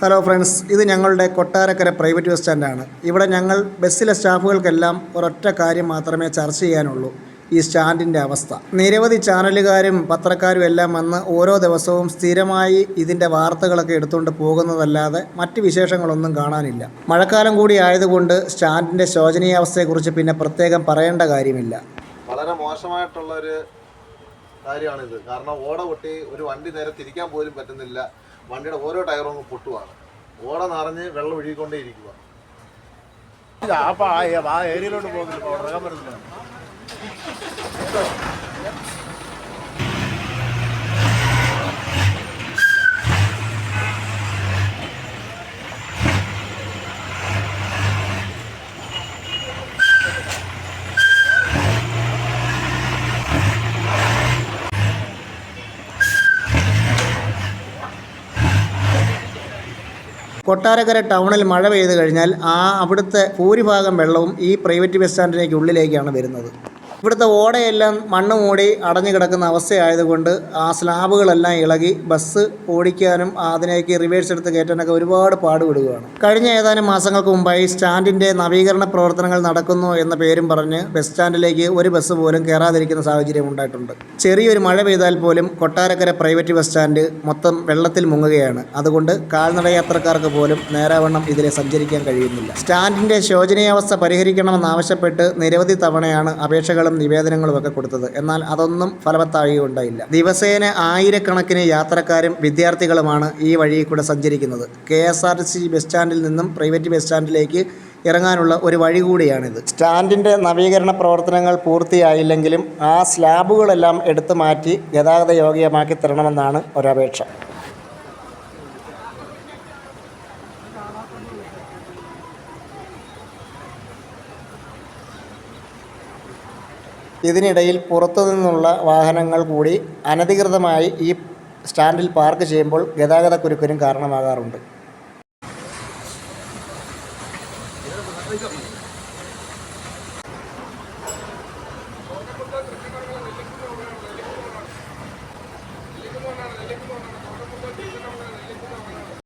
Hello friends ഇത് ഞങ്ങളുടെ Kottarakkara private bus സ്റ്റാൻഡാണ് ഇവിടെ ഞങ്ങൾ ബസ്സിലെ സ്റ്റാഫുകൾക്കെല്ലാം ഒരൊറ്റ കാര്യം മാത്രമേ ചർച്ച ചെയ്യാനുള്ളൂ. ഈ സ്റ്റാൻഡിന്റെ അവസ്ഥ. നിരവധി ചാനലുകാരും പത്രക്കാരും എല്ലാം വന്ന് ഓരോ ദിവസവും സ്ഥിരമായി ഇതിന്റെ വാർത്തകളൊക്കെ എടുത്തുകൊണ്ട് പോകുന്നതല്ലാതെ മറ്റ് വിശേഷങ്ങളൊന്നും കാണാനില്ല. മഴക്കാലം കൂടി ആയതുകൊണ്ട് സ്റ്റാൻഡിന്റെ ശോചനീയാവസ്ഥയെക്കുറിച്ച് പിന്നെ പ്രത്യേകം പറയേണ്ട കാര്യമില്ല. വളരെ മോശമായിട്ടുള്ള ഒരു കാര്യമാണിത്. കാരണം ഓട പൊട്ടി ഒരു വണ്ടി നേരെ തിരിക്കാൻ പോലും പറ്റുന്നില്ല. വണ്ടിയുടെ ഓരോ ടയറും അങ്ങ് പൊട്ടുവാണ്. ഓട നിറഞ്ഞ് വെള്ളം ഒഴുകിക്കൊണ്ടേ ഇരിക്കുക ആ ഏരിയയിലോട്ട് പോകുന്നില്ല കൊട്ടാരക്കര ടൗണിൽ മഴ പെയ്തു കഴിഞ്ഞാൽ ആ അവിടുത്തെ ഭൂരിഭാഗം വെള്ളവും ഈ പ്രൈവറ്റ് ബസ് സ്റ്റാൻഡിലേക്ക് ഉള്ളിലേക്കാണ് വരുന്നത്. ഇവിടുത്തെ ഓടയെല്ലാം മണ്ണ് മൂടി അടഞ്ഞു കിടക്കുന്ന അവസ്ഥയായതുകൊണ്ട് ആ സ്ലാബുകളെല്ലാം ഇളകി ബസ് ഓടിക്കാനും അതിനേക്ക് റിവേഴ്സ് എടുത്ത് കയറ്റാനൊക്കെ ഒരുപാട് പാടുപെടുകയാണ്. കഴിഞ്ഞ ഏതാനും മാസങ്ങൾക്ക് മുമ്പായി സ്റ്റാൻഡിന്റെ നവീകരണ പ്രവർത്തനങ്ങൾ നടക്കുന്നു എന്ന പേരും പറഞ്ഞ് ബസ് സ്റ്റാൻഡിലേക്ക് ഒരു ബസ് പോലും കയറാതിരിക്കുന്ന സാഹചര്യം ഉണ്ടായിട്ടുണ്ട്. ചെറിയൊരു മഴ പെയ്താൽ പോലും കൊട്ടാരക്കര പ്രൈവറ്റ് ബസ് സ്റ്റാൻഡ് മൊത്തം വെള്ളത്തിൽ മുങ്ങുകയാണ്. അതുകൊണ്ട് കാൽനട യാത്രക്കാർക്ക് പോലും നേരാവണ്ണം ഇതിലെ സഞ്ചരിക്കാൻ കഴിയുന്നില്ല. സ്റ്റാൻഡിന്റെ ശോചനീയാവസ്ഥ പരിഹരിക്കണമെന്നാവശ്യപ്പെട്ട് നിരവധി തവണയാണ് അപേക്ഷകളും നിവേദനങ്ങളും ഒക്കെ കൊടുത്തത്. എന്നാൽ അതൊന്നും ഉണ്ടായില്ല. ദിവസേന ആയിരക്കണക്കിന് യാത്രക്കാരും വിദ്യാർത്ഥികളുമാണ് ഈ വഴിയിൽ കൂടെ സഞ്ചരിക്കുന്നത്. K S R T C bus സ്റ്റാൻഡിൽ നിന്നും പ്രൈവറ്റ് ബസ് സ്റ്റാൻഡിലേക്ക് ഇറങ്ങാനുള്ള ഒരു വഴി കൂടിയാണിത്. സ്റ്റാൻഡിന്റെ നവീകരണ പ്രവർത്തനങ്ങൾ പൂർത്തിയായില്ലെങ്കിലും ആ സ്ലാബുകളെല്ലാം എടുത്തു മാറ്റി ഗതാഗത യോഗ്യമാക്കി തരണമെന്നാണ് ഒരപേക്ഷ. ഇതിനിടയിൽ പുറത്തു നിന്നുള്ള വാഹനങ്ങൾ കൂടി അനധികൃതമായി ഈ സ്റ്റാൻഡിൽ പാർക്ക് ചെയ്യുമ്പോൾ ഗതാഗത കുരുക്കിനും കാരണമാകാറുണ്ട്.